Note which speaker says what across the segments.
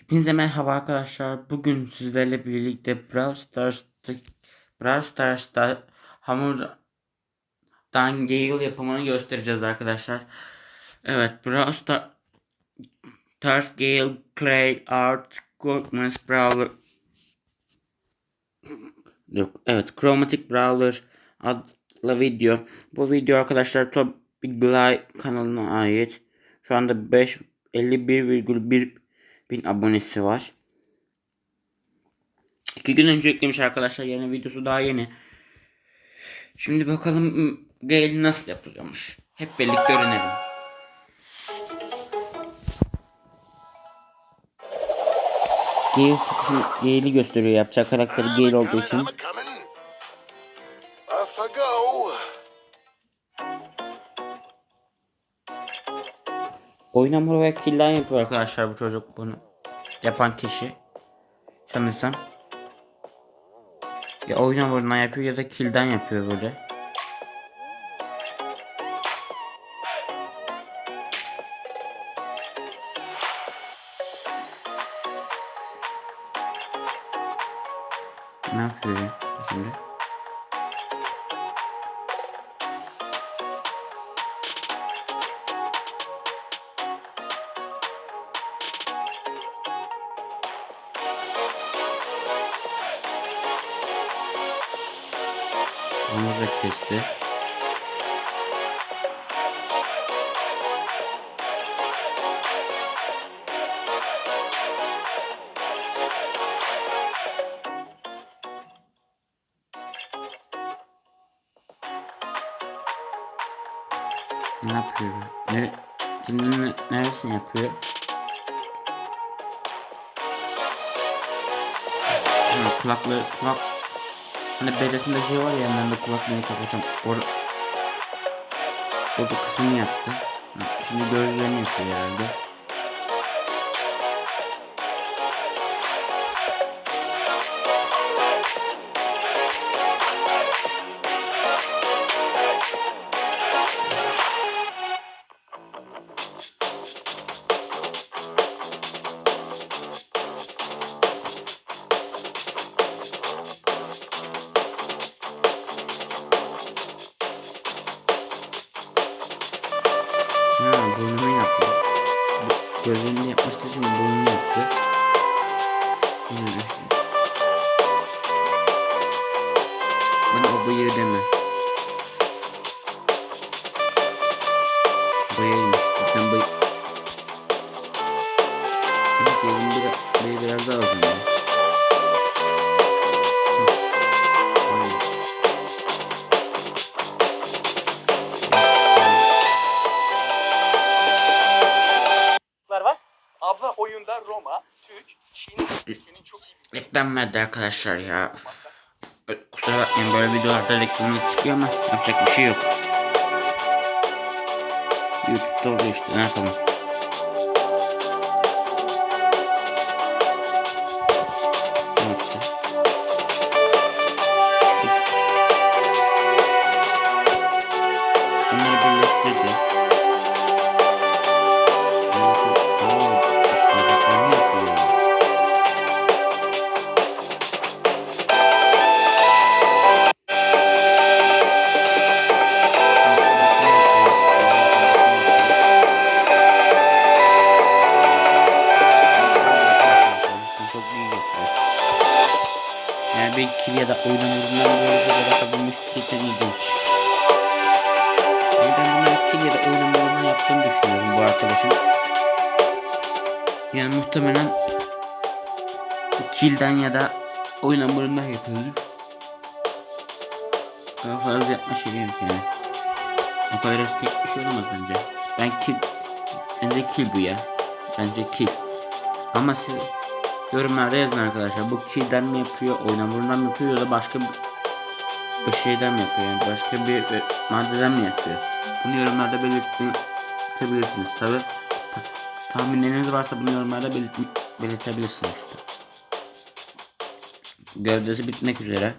Speaker 1: Hepinize merhaba arkadaşlar. Bugün sizlerle birlikte Brawl Stars'ta Brawl Stars'ta hamurdan Gale yapımını göstereceğiz arkadaşlar. Evet Brawl Star- Stars Gale Clay Art Goodness Brawler Yok, evet Chromatic Brawler adlı video. Bu video arkadaşlar Top Big Lie kanalına ait. Şu anda 5 51,1 bin abonesi var. İki gün önce eklemiş arkadaşlar. Yani videosu daha yeni. Şimdi bakalım Gale nasıl yapılıyormuş. Hep birlikte öğrenelim. Gale çıkışını Gale'i gösteriyor. Yapacak karakteri Gale olduğu için. Oyun hamuru ve kilden yapıyor arkadaşlar bu çocuk bunu. Yapan kişi. Sanırsam. Ya oyun hamurundan yapıyor ya da kilden yapıyor böyle. Onu da kesti. Ne yapıyor? Ne, şimdi ne, neresini yapıyor? Ha, kulaklığı, kulak, Hani beresinde şey var ya yanlarında kulaklığını kapatan or orada kısmını yaptı. Şimdi gözlerini yapıyor herhalde. Verdi arkadaşlar ya. Kusura bakmayın böyle videolarda reklamlık çıkıyor ama yapacak bir şey yok. Youtube'da oluyor işte ne yapalım. Oyunun vurumdan yaptığını düşünüyorum bu arkadaşın. Yani muhtemelen killden ya da oyun hamurundan yapıyordur. Daha fazla yapma şeyi yok yani. Bu kadar eski bir şey olamaz bence. Ben kill... Bence kill bu ya. Bence kill. Ama siz yorumlarda yazın arkadaşlar. Bu kill'den mi yapıyor, oyun hamurundan mı yapıyor ya da başka bir, bir şeyden mi yapıyor? Yani başka bir e, maddeden mi yapıyor? Bunu yorumlarda belirtebilirsiniz. Tabi ta tahminleriniz varsa bunu yorumlarda belirt belirtebilirsiniz. Gövdesi bitmek üzere.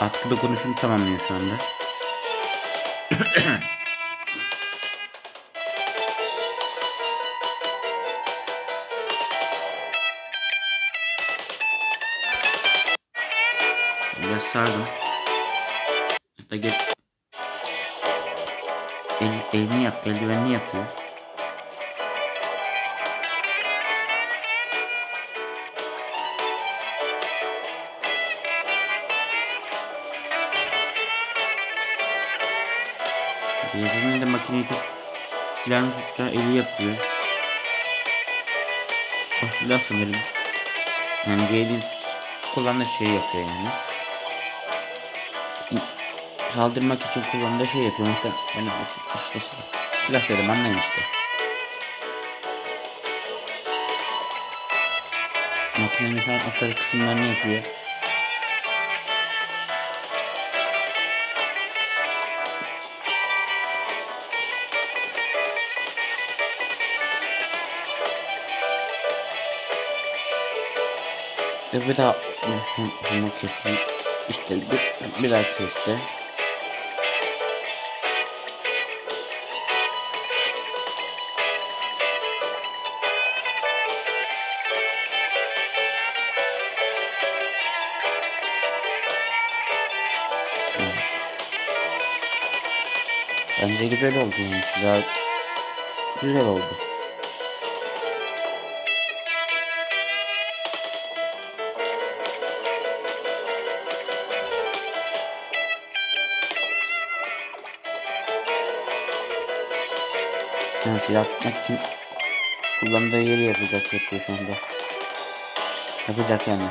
Speaker 1: Atkı dokunuşunu tamamlıyor şu anda. Biraz sardım. Hatta gel. El, elini yap, eldivenini yapıyor. Diğerinde de makineyi tut. Silahını tutacağı eli yapıyor. O silah sanırım. Yani Gabe'in kullandığı şeyi yapıyor yani. Saldırmak için kullandığı şey yapıyor. Muhtemelen yani işte silah, silah dedim anlayın işte. Makinenin şu an o sarı kısımlarını yapıyor. Ve bir daha bunu kesti. İşte bir, bir daha kesti. Bence güzel oldu silah güzel oldu. Yani silah tutmak için kullandığı yeri yapacak yapıyor şu anda. Yapacak yani.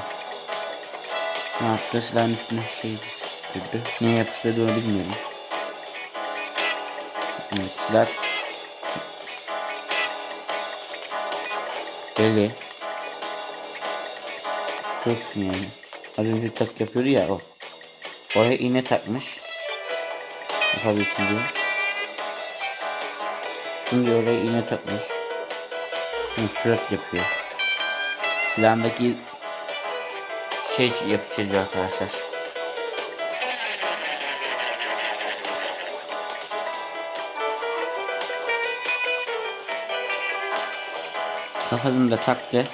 Speaker 1: Ne yaptı? Silahın üstüne şey yapıştırdı. Neye yapıştırdı onu bilmiyorum. Silah Belli. Tutsun yani. Az önce tak yapıyordu ya o. Oraya iğne takmış. Yapabilsin diye. Şimdi oraya iğne takmış. Şimdi sürat yapıyor. Silahındaki şey yapacağız arkadaşlar. Kafasını da taktı.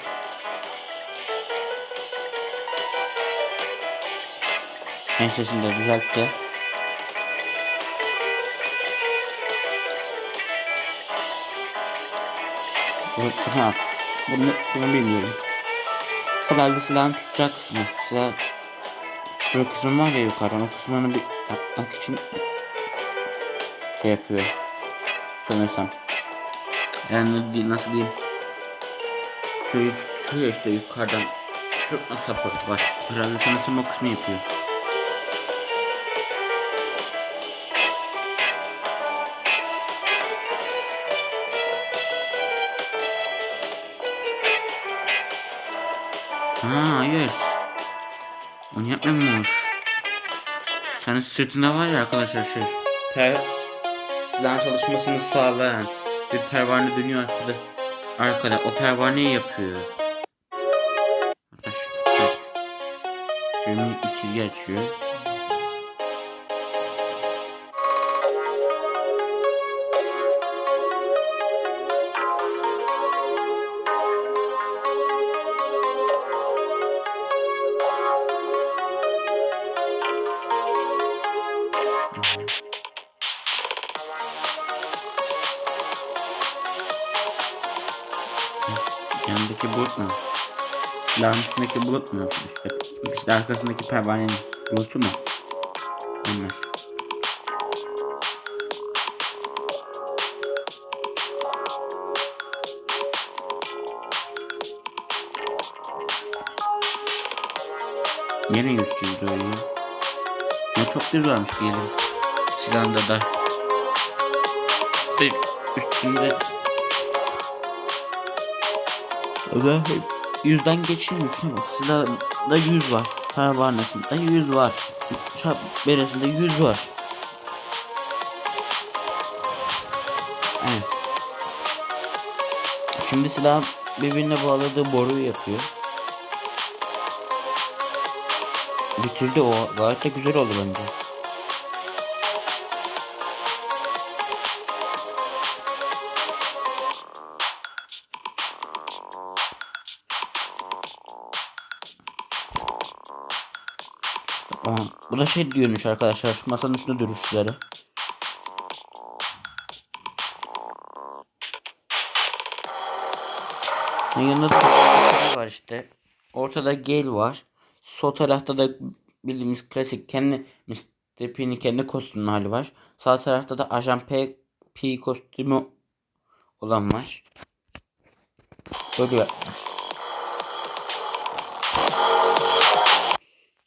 Speaker 1: Ensesini de düzeltti. Ha, bunu, bunu bilmiyorum. Herhalde silahın tutacak kısmı. Silah Böyle kısmı var ya yukarıdan o kısmını bir yapmak için şey yapıyor. Sanırsam. Yani nasıl diyeyim? Şöyle tutuyor işte yukarıdan tutma sapı var. Herhalde sanırsam o kısmı yapıyor. Ha hayır. Onu yapmamış. Senin sırtında var ya arkadaşlar şey. Per silahın çalışmasını sağlayan bir pervane dönüyor arkada. Arkada o pervaneyi yapıyor. Arkadaş. Şöyle minik bir çizgi açıyor. Yanındaki bulut mu? Silahın üstündeki bulut mu? İşte, işte arkasındaki pervanenin bulutu mu? Onlar. Yine yüz çizdi öyle. Ya çok varmış diyelim. Silahında da. Ve Üstünde o da yüzden geçilmiş. Şuna bak silahda yüz var. Pervanesinde yüz var. Çap beresinde yüz var. Evet. Şimdi silah birbirine bağladığı boruyu yapıyor. Bitirdi o. Gayet de güzel oldu bence. Aa, bu da şey diyormuş arkadaşlar. Masanın üstünde duruşları. Yanında da var işte. Ortada Gale var. Sol tarafta da bildiğimiz klasik kendi Mr. P'nin kendi kostümü hali var. Sağ tarafta da Ajan P, P kostümü olan var. Böyle yapmış.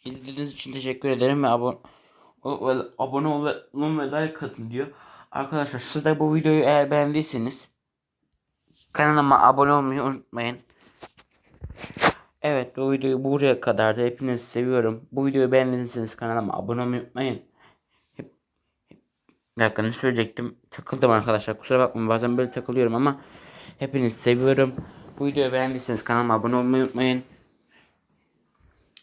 Speaker 1: İzlediğiniz için teşekkür ederim ve abone abone olun ve like atın diyor. Arkadaşlar siz de bu videoyu eğer beğendiyseniz kanalıma abone olmayı unutmayın. Evet bu videoyu buraya kadar da hepinizi seviyorum. Bu videoyu beğendiyseniz kanalıma abone olmayı unutmayın. Hep, hep bir dakika ne söyleyecektim? Takıldım arkadaşlar kusura bakmayın bazen böyle takılıyorum ama hepinizi seviyorum. Bu videoyu beğendiyseniz kanalıma abone olmayı unutmayın.